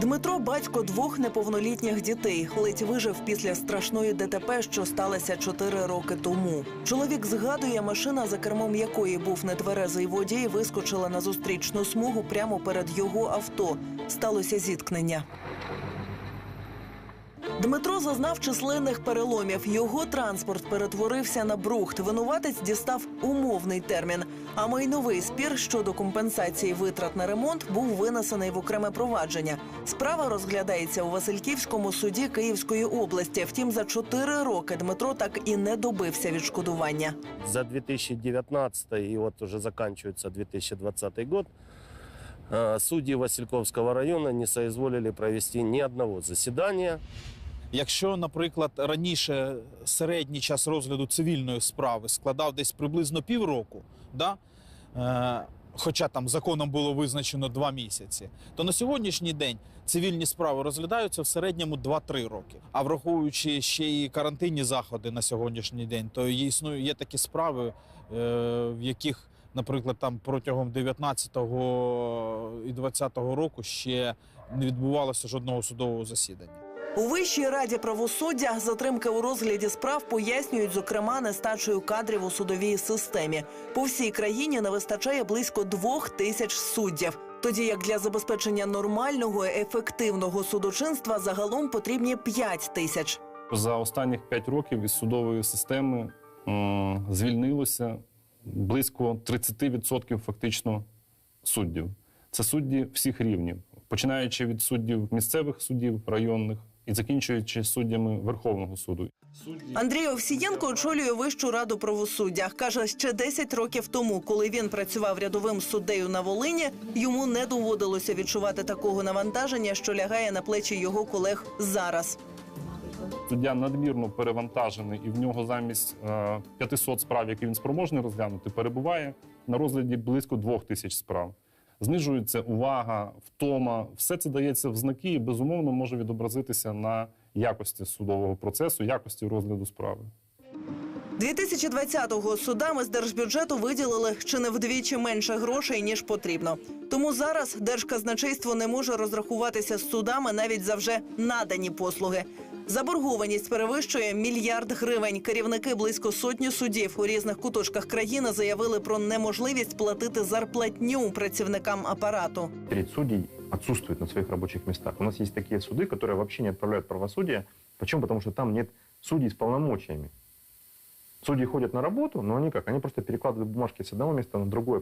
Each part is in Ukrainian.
Дмитро батько двох неповнолітніх дітей. Ледь вижив після страшної ДТП, що сталося чотири роки тому. Чоловік згадує, машина, за кермом якої був нетверезий водій, вискочила на зустрічну смугу прямо перед його авто. Сталося зіткнення. Дмитро зазнав численних переломів. Його транспорт перетворився на брухт. Винуватець дістав умовний термін. А майновий спір щодо компенсації витрат на ремонт був винесений в окреме провадження. Справа розглядається у Васильківському суді Київської області. Втім, за чотири роки Дмитро так і не добився відшкодування. За 2019 и вот уже заканчивается 2020 год э, судьи Васильковского района не соизволили провести ни одного заседания. Якщо, наприклад, раніше середній час розгляду цивільної справи складав десь приблизно півроку, да? е, хоча там законом було визначено два місяці, то на сьогоднішній день цивільні справи розглядаються в середньому 2-3 роки. А враховуючи ще й карантинні заходи на сьогоднішній день, то існує є такі справи, е, в яких, наприклад, там протягом 19-го і 20-го року ще не відбувалося жодного судового засідання. У Вищій раді правосуддя затримки у розгляді справ пояснюють, зокрема, нестачею кадрів у судовій системі. По всій країні не вистачає близько двох тисяч суддів. Тоді як для забезпечення нормального ефективного судочинства загалом потрібні 5 тисяч. За останніх 5 років із судової системи звільнилося близько 30% фактично суддів. Це судді всіх рівнів, починаючи від суддів місцевих судів, районних і закінчуючи суддями Верховного суду. Андрій Овсієнко очолює Вищу раду правосуддя. Каже, ще 10 років тому, коли він працював рядовим суддею на Волині, йому не доводилося відчувати такого навантаження, що лягає на плечі його колег зараз. Суддя надмірно перевантажений, і в нього замість е, 500 справ, які він спроможний розглянути, перебуває на розгляді близько 2000 справ. Знижується увага, втома. Все це дається в знаки і безумовно може відобразитися на якості судового процесу, якості розгляду справи. 2020-го судами з держбюджету виділили чи не вдвічі менше грошей ніж потрібно. Тому зараз держказначейство не може розрахуватися з судами навіть за вже надані послуги. Заборгованість перевищує мільярд гривень. Керівники близько сотні судів у різних куточках країни заявили про неможливість платити зарплатню працівникам апарату. Треть судей отсутствует на своих рабочих местах. У нас есть такие суды, которые вообще не отправляют правосудие. Почему? Потому что там нет судей с полномочиями. Судьи ходят на работу, но они как? Они просто перекладывают бумажки с одного места на другое.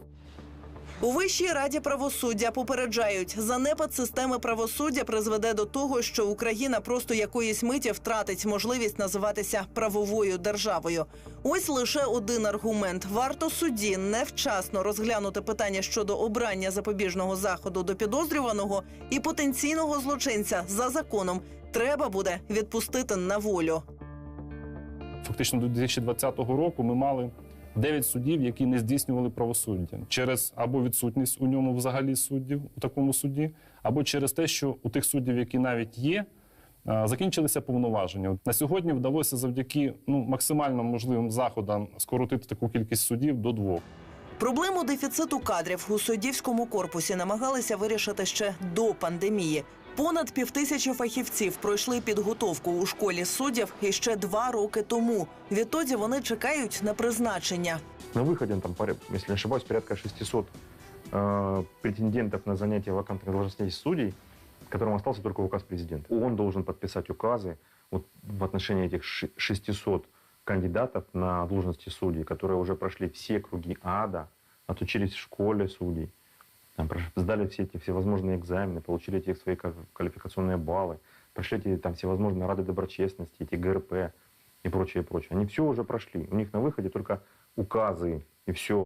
У Вищій раді правосуддя попереджають, занепад системи правосуддя призведе до того, що Україна просто якоїсь миті втратить можливість називатися правовою державою. Ось лише один аргумент: варто судді невчасно розглянути питання щодо обрання запобіжного заходу до підозрюваного і потенційного злочинця за законом. Треба буде відпустити на волю. Фактично до 2020 року ми мали 9 суддів, які не здійснювали правосуддя через або відсутність у ньому взагалі суддів у такому суді, або через те, що у тих суддів, які навіть є, закінчилися повноваження. На сьогодні вдалося завдяки ну, максимально можливим заходам скоротити таку кількість суддів до двох. Проблему дефіциту кадрів у суддівському корпусі намагалися вирішити ще до пандемії. Понад півтисячі фахівців пройшли підготовку у школі суддів іще два роки тому. Відтоді вони чекають на призначення. На выходе, там, поря- если не ошибаюсь, порядка 600 э, претендентов на занятие вакантных должностей судей, которым остался только указ президента. Он должен подписать указы вот, в отношении этих ши- 600 кандидатов на должности судей, которые уже прошли все круги ада, отучились в школе судей, Там, сдали все эти всевозможные экзамены, получили эти свои ка- квалификационные баллы, прошли эти там всевозможные рады доброчестности, эти ГРП и прочее, прочее. Они все уже прошли. У них на выходе только указы и все.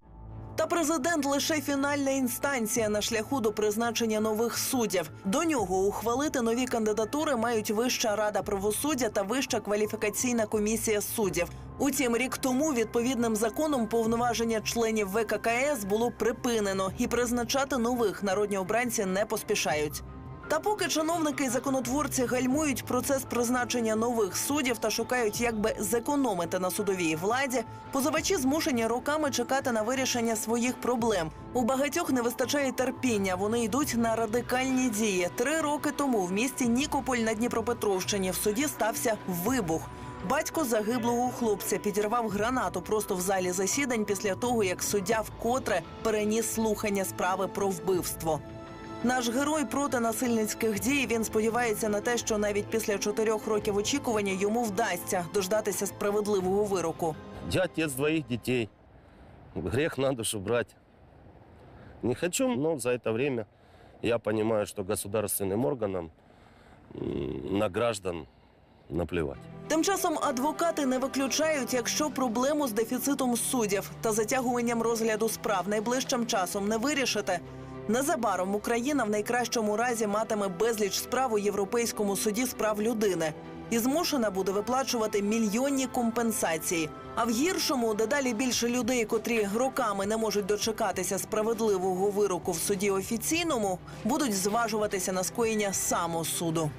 Та президент лише фінальна інстанція на шляху до призначення нових суддів. До нього ухвалити нові кандидатури мають Вища рада правосуддя та Вища кваліфікаційна комісія суддів. Утім, рік тому відповідним законом повноваження членів ВККС було припинено і призначати нових народні обранці не поспішають. Та поки чиновники і законотворці гальмують процес призначення нових суддів та шукають, як би зекономити на судовій владі, позивачі змушені роками чекати на вирішення своїх проблем. У багатьох не вистачає терпіння. Вони йдуть на радикальні дії. Три роки тому в місті Нікополь на Дніпропетровщині в суді стався вибух. Батько загиблого хлопця підірвав гранату просто в залі засідань після того, як суддя вкотре переніс слухання справи про вбивство. Наш герой проти насильницьких дій. Він сподівається на те, що навіть після чотирьох років очікування йому вдасться дождатися справедливого вироку. Я отец двоих детей. Грех на душу брать. Не хочу, но за это время я понимаю, что государственным органам на граждан наплевать. Тим часом адвокати не виключають, якщо проблему з дефіцитом суддів та затягуванням розгляду справ найближчим часом не вирішити. Незабаром Україна в найкращому разі матиме безліч справ у Європейському суді з прав людини і змушена буде виплачувати мільйонні компенсації. А в гіршому дедалі більше людей, котрі роками не можуть дочекатися справедливого вироку в суді офіційному, будуть зважуватися на скоєння самосуду.